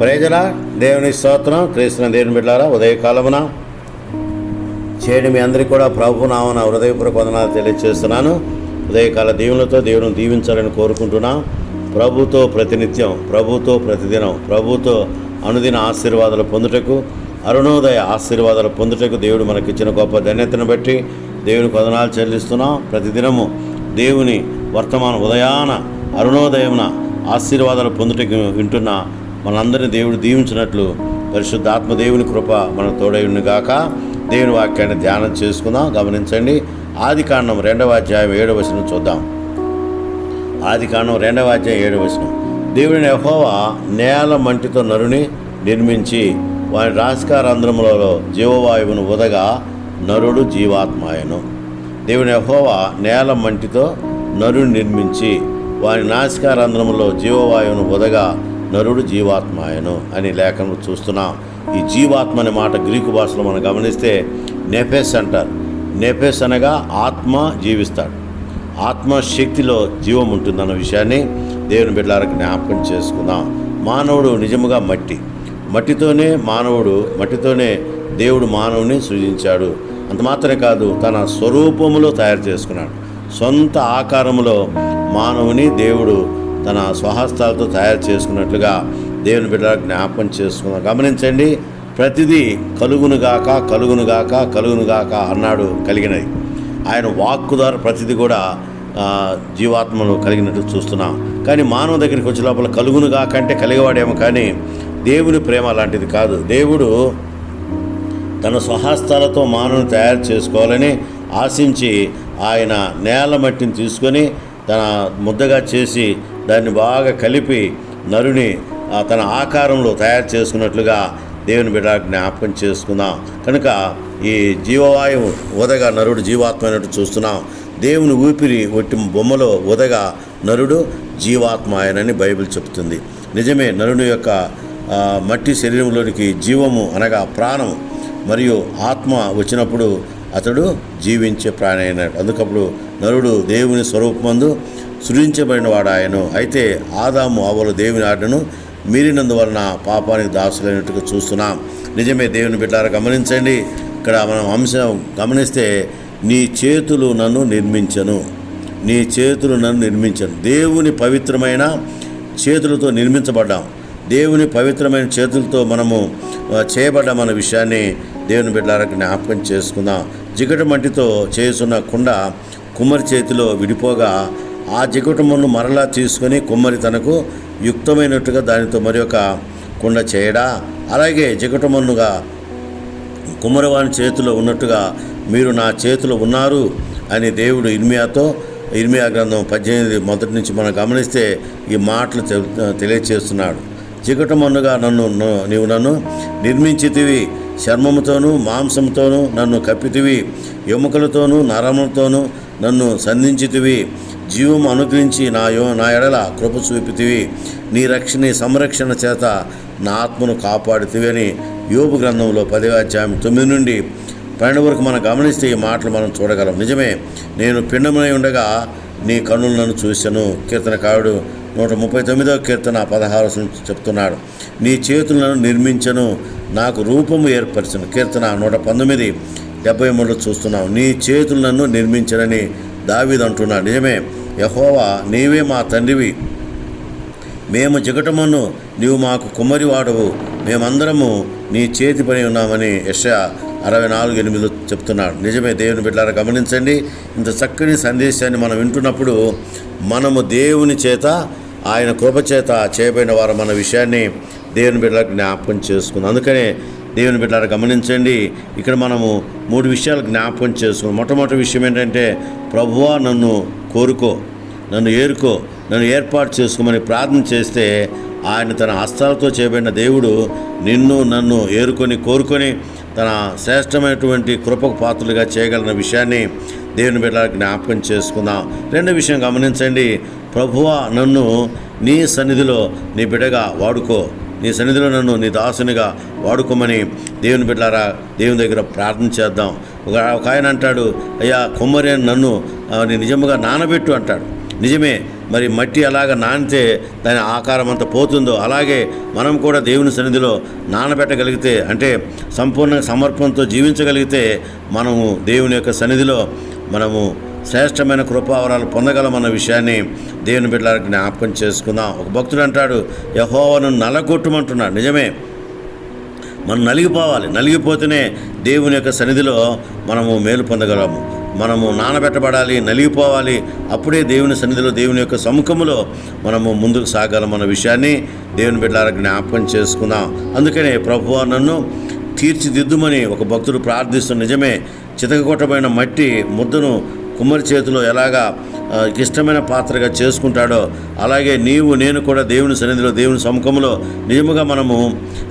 ప్రజల దేవుని స్తోత్రం. క్రీస్తున్న దేవుని బిడ్డారా ఉదయకాలమున చేయడం మీ అందరికీ కూడా ప్రభు నామన హృదయపూర్వక వందనాలు తెలియజేస్తున్నాను ఉదయకాల దీవులతో దేవుని దీవించాలని కోరుకుంటున్నాం. ప్రభుతో ప్రతినిత్యం ప్రభుతో ప్రతిదినం ప్రభుతో అనుదిన ఆశీర్వాదాలు పొందుటకు అరుణోదయ ఆశీర్వాదాలు పొందుటకు దేవుడు మనకిచ్చిన గొప్ప ధన్యతను బట్టి దేవుని వందనాలు చెల్లిస్తున్నాం. ప్రతిదినము దేవుని వర్తమాన ఉదయాన అరుణోదయమున ఆశీర్వాదాలు పొందుటకు వింటున్న మనందరినీ దేవుడు దీవించినట్లు పరిశుద్ధ ఆత్మ దేవుని కృప మన తోడైనగాక దేవుని వాక్యాన్ని ధ్యానం చేసుకుందాం. గమనించండి. ఆది కాండం రెండవ అధ్యాయం ఏడవ వచనం చూద్దాం. ఆది కాండం రెండవ అధ్యాయం ఏడవ వచనం. దేవుడిని యెహోవా నేల మంటితో నరుని నిర్మించి వారి రాశికారంధ్రములలో జీవవాయువును ఉదగా నరుడు జీవాత్మాయను. దేవుని ఎహోవా నేల మంటితో నరుని నిర్మించి వారి నాసికారంధ్రములో జీవవాయువును ఉదగా నరుడు జీవాత్మాయను అని లేఖను చూస్తున్నాం. ఈ జీవాత్మ అనే మాట గ్రీకు భాషలో మనం గమనిస్తే నెఫెస్ అంటారు. నెఫెస్ అనగా ఆత్మ జీవిస్తాడు. ఆత్మశక్తిలో జీవం ఉంటుందన్న విషయాన్ని దేవుని బిడ్డలకు జ్ఞాపకం చేసుకుందాం. మానవుడు నిజముగా మట్టి. మట్టితోనే మానవుడు మట్టితోనే దేవుడు మానవుని సృజించాడు. అంత మాత్రమే కాదు తన స్వరూపములో తయారు చేసుకున్నాడు. సొంత ఆకారములో మానవుని దేవుడు తన స్వహస్తాలతో తయారు చేసుకున్నట్లుగా దేవుని బిడ్డలకు జ్ఞాపకం చేసుకున్న గమనించండి ప్రతిదీ కలుగునుగాక కలుగునుగాక కలుగునుగాక అన్నాడు కలిగినది. ఆయన వాక్కు ద్వారా ప్రతిదీ కూడా జీవాత్మను కలిగినట్టు చూస్తున్నాం. కానీ మానవ దగ్గరికి వచ్చే లోపల కలుగునుగాక అంటే కలిగవాడేమో కానీ దేవుని ప్రేమ లాంటిది కాదు. దేవుడు తన స్వహస్తాలతో మానవుని తయారు చేసుకోవాలని ఆశించి ఆయన నేల మట్టిని తీసుకొని తన ముద్దగా చేసి దాన్ని బాగా కలిపి నరుని తన ఆకారంలో తయారు చేసుకున్నట్లుగా దేవుని బిడ్డ జ్ఞాపకం చేసుకుందాం. కనుక ఈ జీవవాయువు ఉదగా నరుడు జీవాత్మ అయినట్టు చూస్తున్నాం. దేవుని ఊపిరి ఒట్టి బొమ్మలో ఉదగా నరుడు జీవాత్మ ఆయనని బైబిల్ చెప్తుంది. నిజమే నరుని యొక్క మట్టి శరీరంలోనికి జీవము అనగా ప్రాణం మరియు ఆత్మ వచ్చినప్పుడు అతడు జీవించే ప్రాణి అయినాడు అందుకప్పుడు నరుడు దేవుని స్వరూపమందు సృజించబడిన వాడు ఆయను అయితే ఆదాము అవలు దేవుని ఆటను మీరినందువలన పాపానికి దాసులైనట్టుగా చూస్తున్నాం. నిజమే దేవుని బిడ్డారా గమనించండి. ఇక్కడ మనం అంశం గమనిస్తే నీ చేతులు నన్ను నిర్మించను. నీ చేతులు నన్ను నిర్మించను. దేవుని పవిత్రమైన చేతులతో నిర్మించబడ్డాం. దేవుని పవిత్రమైన చేతులతో మనము ఆ, చేయబడ్డామన్న విషయాన్ని దేవుని బిడ్డలకు జ్ఞాపకం చేసుకుందాం. జిగట మట్టితో చేస్తున్న కుండ కుమ్మరి చేతిలో విడిపోగా ఆ జిగుటమును మరలా తీసుకొని కుమ్మరి తనకు యుక్తమైనట్టుగా దానితో మరి ఒక కుండ చేయడా? అలాగే జిగటమన్నుగా కుమ్మరవాని చేతిలో ఉన్నట్టుగా మీరు నా చేతిలో ఉన్నారు అని దేవుడు ఇర్మియాతో ఇర్మియా గ్రంథం పద్దెనిమిది మొదటి నుంచి మనం గమనిస్తే ఈ మాటలు తెలియచేస్తున్నాడు. చికటమన్నుగా నన్ను నీవు నన్ను నిర్మించితివి. చర్మముతోనూ మాంసంతోనూ నన్ను కప్పితివి. ఎముకలతోనూ నరములతోనూ నన్ను సంధించితివి. జీవం అనుగ్రహించి నా యో నా ఎడల కృప చూపితివి. నీ రక్షణ సంరక్షణ చేత నా ఆత్మను కాపాడుతివి అని యోపు గ్రంథంలో పదివాధ్యాయం తొమ్మిది నుండి పన్నెండు వరకు మనం గమనిస్తే ఈ మాటలు మనం చూడగలం. నిజమే నేను పిండమై ఉండగా నీ కన్నులు నన్ను చూశాను. కీర్తనకారుడు నూట ముప్పై తొమ్మిదవ కీర్తన పదహారు చెప్తున్నాడు. నీ చేతులను నిర్మించను నాకు రూపము ఏర్పరచను. కీర్తన నూట పంతొమ్మిది డెబ్బై మూడులో చూస్తున్నాం. నీ చేతులను నన్ను నిర్మించనని దావిదంటున్నాడు నిజమే యహోవా నీవే మా తండ్రివి. మేము జిగటమను నీవు మాకు కుమ్మరివాడవు. మేమందరము నీ చేతి పని ఉన్నామని యశ అరవై నాలుగు ఎనిమిదిలో చెప్తున్నాడు. నిజమే దేవుని బిడ్డారా గమనించండి. ఇంత చక్కని సందేశాన్ని మనం వింటున్నప్పుడు మనము దేవుని చేత ఆయన కృప చేత చేయబడిన వారు మన విషయాన్ని దేవుని బిడ్డలకు జ్ఞాపకం చేసుకుంది. అందుకనే దేవుని బిడ్డలారా గమనించండి ఇక్కడ మనము మూడు విషయాలు జ్ఞాపకం చేసుకున్నాం. మొట్టమొదటి విషయం ఏంటంటే ప్రభువా నన్ను కోరుకో నన్ను ఏరుకో నన్ను ఏర్పాటు చేసుకోమని ప్రార్థన చేస్తే ఆయన తన హస్తాలతో చేయబడిన దేవుడు నిన్ను నన్ను ఏరుకొని కోరుకొని తన శ్రేష్టమైనటువంటి కృపకు పాత్రలుగా చేయగలిగిన విషయాన్ని దేవుని బిడ్డ జ్ఞాపకం చేసుకుందాం. రెండో విషయం గమనించండి ప్రభువా నన్ను నీ సన్నిధిలో నీ బిడ్డగా వాడుకో నీ సన్నిధిలో నన్ను నీ దాసునిగా వాడుకోమని దేవుని బిడ్డారా దేవుని దగ్గర ప్రార్థన చేద్దాం. ఒక ఒక ఆయన అంటాడు అయ్యా కొమ్మరి అని నన్ను నీ నిజముగా నానబెట్టు అంటాడు. నిజమే మరి మట్టి అలాగ నానితే దాని ఆకారం అంత పోతుందో అలాగే మనం కూడా దేవుని సన్నిధిలో నానబెట్టగలిగితే అంటే సంపూర్ణ సమర్పణతో జీవించగలిగితే మనము దేవుని యొక్క సన్నిధిలో మనము శ్రేష్టమైన కృపావరాలు పొందగలమన్న విషయాన్ని దేవుని బిడ్డలకు జ్ఞాపకం చేసుకుందాం. ఒక భక్తుడు అంటాడు యహోవను నలగొట్టమంటున్నాడు. నిజమే. మనం నలిగిపోవాలి. నలిగిపోతేనే దేవుని యొక్క సన్నిధిలో మనము మేలు పొందగలము. మనము నానబెట్టబడాలి నలిగిపోవాలి. అప్పుడే దేవుని సన్నిధిలో దేవుని యొక్క సముఖములో మనము ముందుకు సాగాలమన్న విషయాన్ని దేవుని బిడ్డల జ్ఞాపకం చేసుకుందాం. అందుకనే ప్రభు నన్ను తీర్చిదిద్దుమని ఒక భక్తుడు ప్రార్థిస్తున్న నిజమే చితకగొట్టబడిన మట్టి ముద్దను కుమ్మరి చేతిలో ఎలాగా ఇష్టమైన పాత్రగా చేసుకుంటాడో అలాగే నీవు నేను కూడా దేవుని సన్నిధిలో దేవుని సముఖంలో నిజముగా మనము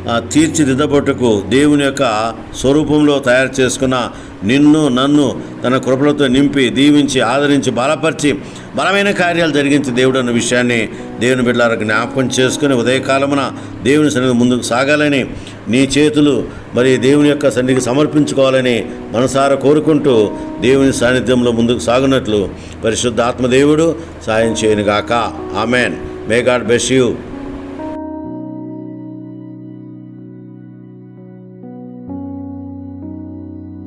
ఆ, తీర్చిదిద్దబట్టుకు దేవుని యొక్క స్వరూపంలో తయారు చేసుకున్న నిన్ను నన్ను తన కృపలతో నింపి దీవించి ఆదరించి బలపరిచి బలమైన కార్యాలు జరిగించి దేవుడు అన్న విషయాన్ని దేవుని బిడ్డలకు జ్ఞాపకం చేసుకుని ఉదయకాలమున దేవుని సన్నిధి ముందుకు సాగాలని నీ చేతులు మరి దేవుని యొక్క సన్నిధికి సమర్పించుకోవాలని మనసారా కోరుకుంటూ దేవుని సాన్నిధ్యంలో ముందుకు సాగునట్లు పరిశుద్ధ ఆత్మదేవుడు సాయం చేయనుగాక. Amen. May God bless you.